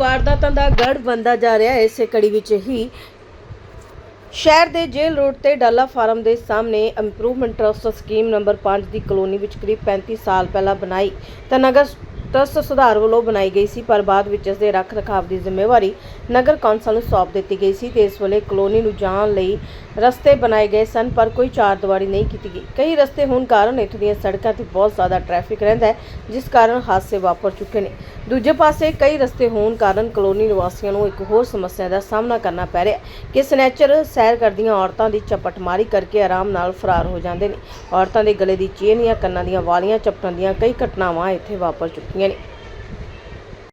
ਵਾਰਦਾਤਾਂ ਦਾ ਗੜ ਬੰਦਾ ਜਾ ਰਿਹਾ ਹੈ। ਇਸੇ ਕੜੀ ਵਿੱਚ ਹੀ ਸ਼ਹਿਰ ਦੇ ਜੇਲ੍ਹ ਰੋਡ ਤੇ ਡਾਲਾ ਫਾਰਮ ਦੇ ਸਾਹਮਣੇ ਇੰਪਰੂਵਮੈਂਟ ਟਰਸਟ ਸਕੀਮ ਨੰਬਰ 5 ਦੀ ਕਲੋਨੀ ਵਿੱਚ ਕਰੀਬ 35 ਸਾਲ ਪਹਿਲਾਂ ਬਣਾਈ। ਤਾਂ ਨਗਰ ਟਰਸਟ ਸੁਧਾਰ ਵੱਲੋਂ ਬਣਾਈ ਗਈ ਸੀ, ਪਰ ਬਾਅਦ ਵਿੱਚ ਇਸ ਦੇ ਰੱਖ ਰਖਾਵ ਦੀ ਜ਼ਿੰਮੇਵਾਰੀ ਨਗਰ ਕੌਂਸਲ ਨੂੰ ਸੌਂਪ ਦਿੱਤੀ ਗਈ ਸੀ ਤੇ ਇਸ ਵੇਲੇ ਕਲੋਨੀ ਨੂੰ ਜਾਣ ਲਈ ਰਸਤੇ ਬਣਾਏ ਗਏ ਸਨ, ਪਰ ਕੋਈ ਚਾਰ ਦੀਵਾਰੀ ਨਹੀਂ ਕੀਤੀ ਗਈ। ਕਈ ਰਸਤੇ ਹੋਣ ਕਾਰਨ ਇੱਥੋਂ ਦੀਆਂ ਸੜਕਾਂ ਤੇ ਬਹੁਤ ਜ਼ਿਆਦਾ ਟ੍ਰੈਫਿਕ ਰਹਿੰਦਾ ਹੈ, ਜਿਸ ਕਾਰਨ ਹਾਦਸੇ ਵਾਪਰ ਚੁੱਕੇ ਨੇ। ਦੂਜੇ ਪਾਸੇ ਕਈ ਰਸਤੇ ਹੋਣ ਕਾਰਨ ਕਲੋਨੀ ਨਿਵਾਸੀਆਂ ਨੂੰ ਇੱਕ ਹੋਰ ਸਮੱਸਿਆ ਦਾ ਸਾਹਮਣਾ ਕਰਨਾ ਪੈ ਰਿਹਾ ਕਿ ਸਨੈਚਰ ਸੈਰ ਕਰਦੀਆਂ ਔਰਤਾਂ ਦੀ ਚਪਟਮਾਰੀ ਕਰਕੇ ਆਰਾਮ ਨਾਲ ਫਰਾਰ ਹੋ ਜਾਂਦੇ ਨੇ। ਔਰਤਾਂ ਦੇ ਗਲੇ ਦੀ ਚੇਨ ਜਾਂ ਕੰਨਾਂ ਦੀਆਂ ਵਾਲੀਆਂ, ਚਪਟਣ ਦੀਆਂ ਕਈ ਘਟਨਾਵਾਂ ਇੱਥੇ ਵਾਪਰ ਚੁੱਕੀਆਂ ਨੇ।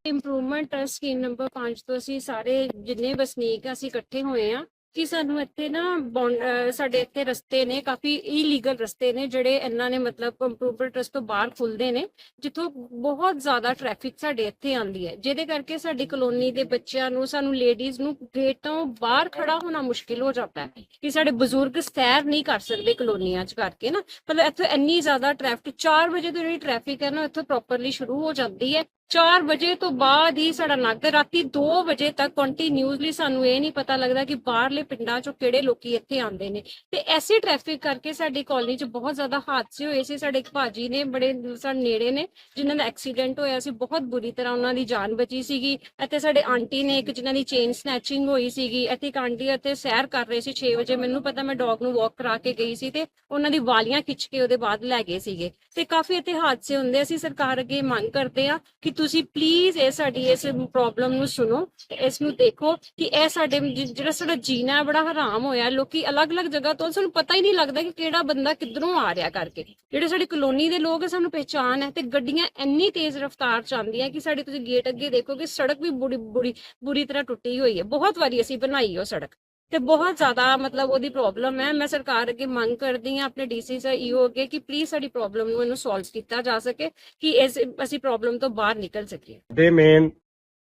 ਇੰਪਰੂਵਮੈਂਟ ਸਕੀਮ ਨੰਬਰ 5 ਤੋਂ ਅਸੀਂ ਸਾਰੇ ਜਿੰਨੇ ਵਸਨੀਕ ਅਸੀਂ ਇਕੱਠੇ ਹੋਏ ਆ ਕਿ ਸਾਨੂੰ ਇੱਥੇ ਨਾ ਬੌਂਡ- ਅਹ ਸਾਡੇ ਇੱਥੇ ਰਸਤੇ ਨੇ, ਕਾਫੀ ਇਲੀਗਲ ਰਸਤੇ ਨੇ, ਜਿਹੜੇ ਇਹਨਾਂ ਨੇ ਮਤਲਬ ਇੰਪਰੂਵਮੈਂਟ ਟਰਸਟ ਤੋਂ ਬਾਹਰ ਖੁੱਲਦੇ ਨੇ, ਜਿੱਥੋਂ ਬਹੁਤ ਜ਼ਿਆਦਾ ਟ੍ਰੈਫਿਕ ਸਾਡੇ ਇੱਥੇ ਆਉਂਦੀ ਹੈ। ਜਿਹਦੇ ਕਰਕੇ ਸਾਡੀ ਕਲੋਨੀ ਦੇ ਬੱਚਿਆਂ ਨੂੰ, ਸਾਨੂੰ ਲੇਡੀਜ਼ ਨੂੰ ਗੇਟ ਤੋਂ ਬਾਹਰ ਖੜਾ ਹੋਣਾ ਮੁਸ਼ਕਿਲ ਹੋ ਜਾਂਦਾ ਹੈ ਕਿ ਸਾਡੇ ਬਜ਼ੁਰਗ ਸੈਰ ਨਹੀਂ ਕਰ ਸਕਦੇ ਕਲੋਨੀਆਂ 'ਚ ਕਰਕੇ ਨਾ। ਮਤਲਬ ਇੱਥੇ ਇੰਨੀ ਜ਼ਿਆਦਾ ਟ੍ਰੈਫਿਕ 4 ਵਜੇ ਤੋਂ ਜਿਹੜੀ ਟ੍ਰੈਫਿਕ ਹੈ ਨਾ, ਇੱਥੋਂ ਪ੍ਰੋਪਰਲੀ ਸ਼ੁਰੂ ਹੋ ਜਾਂਦੀ ਹੈ। 4 ਵਜੇ ਤੋਂ ਬਾਅਦ ਹੀ ਸਾਡਾ ਨੱਕ ਰਾਤੀ 2 ਵਜੇ ਤੱਕ ਕੰਟੀਨਿਊਸਲੀ ਸਾਨੂੰ ਇਹ ਨਹੀਂ ਪਤਾ ਲੱਗਦਾ ਕਿ ਬਾਹਰਲੇ ਪਿੰਡਾਂ ਚੋਂ ਕਿਹੜੇ ਲੋਕੀ ਇੱਥੇ ਆਉਂਦੇ ਨੇ। ਤੇ ਐਸੀ ਟ੍ਰੈਫਿਕ ਕਰਕੇ ਸਾਡੀ ਕਾਲਨੀ 'ਚ ਬਹੁਤ ਜ਼ਿਆਦਾ ਹਾਦਸੇ ਹੋਏ ਸੀ। ਸਾਡੇ ਇੱਕ ਭਾਜੀ ਨੇ ਬੜੇ ਸਾਡੇ ਨੇੜੇ ਨੇ, ਜਿਨ੍ਹਾਂ ਦਾ ਐਕਸੀਡੈਂਟ ਹੋਇਆ ਸੀ, ਬਹੁਤ ਬੁਰੀ ਤਰ੍ਹਾਂ ਉਹਨਾਂ ਦੀ ਜਾਨ ਬਚੀ ਸੀਗੀ। ਇੱਥੇ ਸਾਡੇ ਆਂਟੀ ਨੇ ਇੱਕ ਜਿਨ੍ਹਾਂ ਦੀ ਚੇਨ ਸਨੈਚਿੰਗ ਹੋਈ ਸੀਗੀ। ਇੱਥੇ ਇੱਕ ਆਂਟੀ ਇੱਥੇ ਸੈਰ ਕਰ ਰਹੇ ਸੀ 6 ਵਜੇ। ਮੈਨੂੰ ਪਤਾ ਮੈਂ ਡੌਗ ਨੂੰ ਵਾਕ ਕਰਾ ਕੇ ਗਈ ਸੀ ਤੇ ਉਹਨਾਂ ਦੀ ਵਾਲੀਆਂ ਖਿੱਚ ਕੇ ਉਹਦੇ ਬਾਅਦ ਲੈ ਗਏ ਸੀਗੇ। ਤੇ ਕਾਫੀ ਇੱਥੇ ਹਾਦਸੇ ਹੁੰਦੇ ਅਸੀਂ ਸਰਕਾਰ ਅੱਗੇ ਮੰਗ ਕਰਦੇ ਆ ਕਿ ਤੁਸੀਂ ਪਲੀਜ਼ ਇਹ ਸਾਡੀ ਇਸ ਪ੍ਰੋਬਲਮ ਨੂੰ ਸੁਣੋ ਤੇ ਇਸ ਨੂੰ ਦੇਖੋ ਕਿ ਇਹ ਸਾਡੇ ਜਿਹੜਾ ਸਾਡਾ ਜੀਣਾ ਬੜਾ ਹਰਾਮ ਹੋਇਆ ਲੋਕੀ ਅਲੱਗ-ਅਲੱਗ ਜਗ੍ਹਾ ਤੋਂ, ਸਾਨੂੰ ਪਤਾ ਹੀ ਨਹੀਂ ਲੱਗਦਾ ਕਿ ਕਿਹੜਾ ਬੰਦਾ ਕਿੱਧਰੋਂ ਆ ਰਿਹਾ ਕਰਕੇ। ਜਿਹੜੇ ਸਾਡੀ ਕਲੋਨੀ ਦੇ ਲੋਕ ਹੈ ਸਾਨੂੰ ਪਹਿਚਾਨ ਹੈ ਤੇ ਗੱਡੀਆਂ ਇੰਨੀ ਤੇਜ਼ ਰਫ਼ਤਾਰ ਚ ਆਉਂਦੀਆਂ ਕਿ ਸਾਡੇ ਤੁਸੀਂ ਗੇਟ ਅੱਗੇ ਦੇਖੋਗੇ, ਸੜਕ ਵੀ ਬੁਰੀ ਬੁਰੀ ਬੁਰੀ ਤਰ੍ਹਾਂ ਟੁੱਟੀ ਹੋਈ ਹੈ। ਬਹੁਤ ਵਾਰੀ ਅਸੀਂ ਬਣਾਈ ਉਹ ਸੜਕ। ਤੇ ਬਹੁਤ ਜ਼ਿਆਦਾ ਮਤਲਬ ਉਹਦੀ ਪ੍ਰੋਬਲਮ ਹੈ। ਮੈਂ ਸਰਕਾਰ ਅੱਗੇ ਮੰਗ ਕਰਦੀ ਹਾਂ ਆਪਣੇ ਡੀਸੀ ਸਰ ਈਓ ਅੱਗੇ ਕਿ ਪਲੀਜ਼ ਸਾਡੀ ਪ੍ਰੋਬਲਮ ਨੂੰ ਇਹਨੂੰ ਸੋਲਵ ਕੀਤਾ ਜਾ ਸਕੇ ਕਿ ਇਸ ਅਸੀਂ ਪ੍ਰੋਬਲਮ ਤੋਂ ਬਾਹਰ ਨਿਕਲ ਸਕੀਏ। ਦੇ ਮੇਨ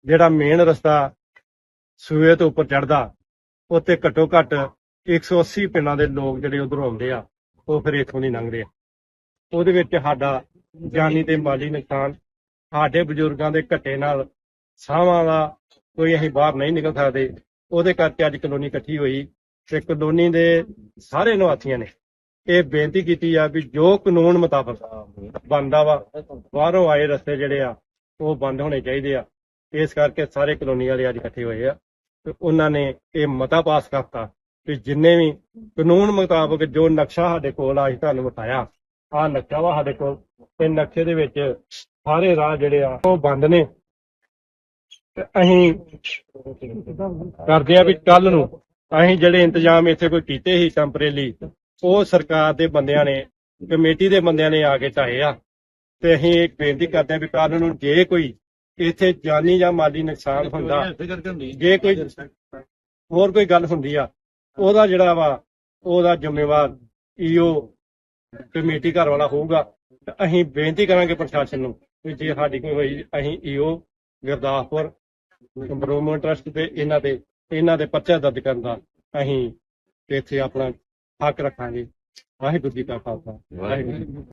ਜਿਹੜਾ ਮੇਨ ਰਸਤਾ ਸੂਏ ਤੋਂ ਉੱਪਰ ਚੜਦਾ ਉੱਤੇ ਘੱਟੋ ਘੱਟ 180 ਪਿੰਡਾਂ ਦੇ ਲੋਕ ਜਿਹੜੇ ਉਧਰੋਂ ਆਉਂਦੇ ਆ, ਉਹ ਫਿਰ ਇੱਥੋਂ ਦੀ ਲੰਘਦੇ। ਆ ਉਹਦੇ ਵਿੱਚ ਸਾਡਾ ਜਾਨੀ ਤੇ ਮਾਲੀ ਨੁਕਸਾਨ, ਸਾਡੇ ਬਜ਼ੁਰਗਾਂ ਦੇ ਘੱਟੇ ਨਾਲ ਸਾਹਾਂ ਦਾ ਕੋਈ ਅਸੀਂ ਬਾਹਰ ਨਹੀਂ ਨਿਕਲ ਸਕਦੇ। ਉਹਦੇ ਕਰਕੇ ਅੱਜ ਕਲੋਨੀ ਇਕੱਠੀ ਹੋਈ ਤੇ ਕਲੋਨੀ ਦੇ ਸਾਰੇ ਨਿਵਾਸੀਆਂ ਨੇ ਇਹ ਬੇਨਤੀ ਕੀਤੀ ਆ ਵੀ ਜੋ ਕਾਨੂੰਨ ਮੁਤਾਬਕ ਬੰਦਾ ਵਾ, ਬਾਹਰੋਂ ਆਏ ਰਸਤੇ ਜਿਹੜੇ ਆ, ਉਹ ਬੰਦ ਹੋਣੇ ਚਾਹੀਦੇ ਆ। ਇਸ ਕਰਕੇ ਸਾਰੇ ਕਲੋਨੀ ਵਾਲੇ ਅੱਜ ਇਕੱਠੇ ਹੋਏ ਆ ਤੇ ਉਹਨਾਂ ਨੇ ਇਹ ਮਤਾ ਪਾਸ ਕਰਤਾ ਕਿ ਜਿੰਨੇ ਵੀ ਕਾਨੂੰਨ ਮੁਤਾਬਕ ਜੋ ਨਕਸ਼ਾ ਸਾਡੇ ਕੋਲ ਆ, ਅਸੀਂ ਤੁਹਾਨੂੰ ਵਿਖਾਇਆ। ਆ ਨਕਸ਼ਾ ਵਾ ਸਾਡੇ ਕੋਲ, ਤੇ ਨਕਸ਼ੇ ਦੇ ਵਿੱਚ ਸਾਰੇ ਰਾਹ ਜਿਹੜੇ ਆ, ਉਹ ਬੰਦ ਨੇ। ਤੇ ਅਸੀਂ ਕਰਦੇ ਆ ਵੀ ਕੱਲ ਨੂੰ ਅਸੀਂ ਜਿਹੜੇ ਇੰਤਜ਼ਾਮ ਇੱਥੇ ਕੋਈ ਕੀਤੇ ਸੀ ਟੈਂਪਰੇਰੀ ਉਹ ਸਰਕਾਰ ਦੇ ਬੰਦਿਆਂ ਨੇ, ਕਮੇਟੀ ਦੇ ਬੰਦਿਆਂ ਨੇ ਆ ਕੇ ਢਾਏ ਆ। ਤੇ ਅਸੀਂ ਇੱਕ ਬੇਨਤੀ ਕਰਦੇ ਹਾਂ ਵੀ ਕੱਲ ਨੂੰ ਜੇ ਕੋਈ ਇੱਥੇ ਜਾਨੀ ਜਾਂ ਮਾਲੀ ਨੁਕਸਾਨ ਹੁੰਦਾ, ਜੇ ਕੋਈ ਹੋਰ ਕੋਈ ਗੱਲ ਹੁੰਦੀ ਆ, ਉਹਦਾ ਜਿਹੜਾ ਵਾ, ਉਹਦਾ ਜ਼ਿੰਮੇਵਾਰ ਈਓ ਕਮੇਟੀ ਘਰ ਵਾਲਾ ਹੋਊਗਾ। ਤੇ ਅਸੀਂ ਬੇਨਤੀ ਕਰਾਂਗੇ ਪ੍ਰਸ਼ਾਸਨ ਨੂੰ ਕਿ ਜੇ ਸਾਡੀ ਕੋਈ ਹੋਈ, ਅਸੀਂ ਈਓ ਗੁਰਦਾਸਪੁਰ ਇੰਪਰੂਵਮੈਂਟ ਟਰਸਟ ਤੇ ਇਹਨਾਂ ਦੇ ਇਹਨਾਂ ਦੇ ਪਰਚਾ ਦਰਜ ਕਰਨ ਦਾ ਅਸੀਂ ਇੱਥੇ ਆਪਣਾ ਹੱਕ ਰੱਖਾਂਗੇ ਵਾਹਿਗੁਰੂ ਜੀ ਕਾ ਖਾਲਸਾ, ਵਾਹਿਗੁਰੂ ਜੀ ਕੀ ਫਤਿਹ।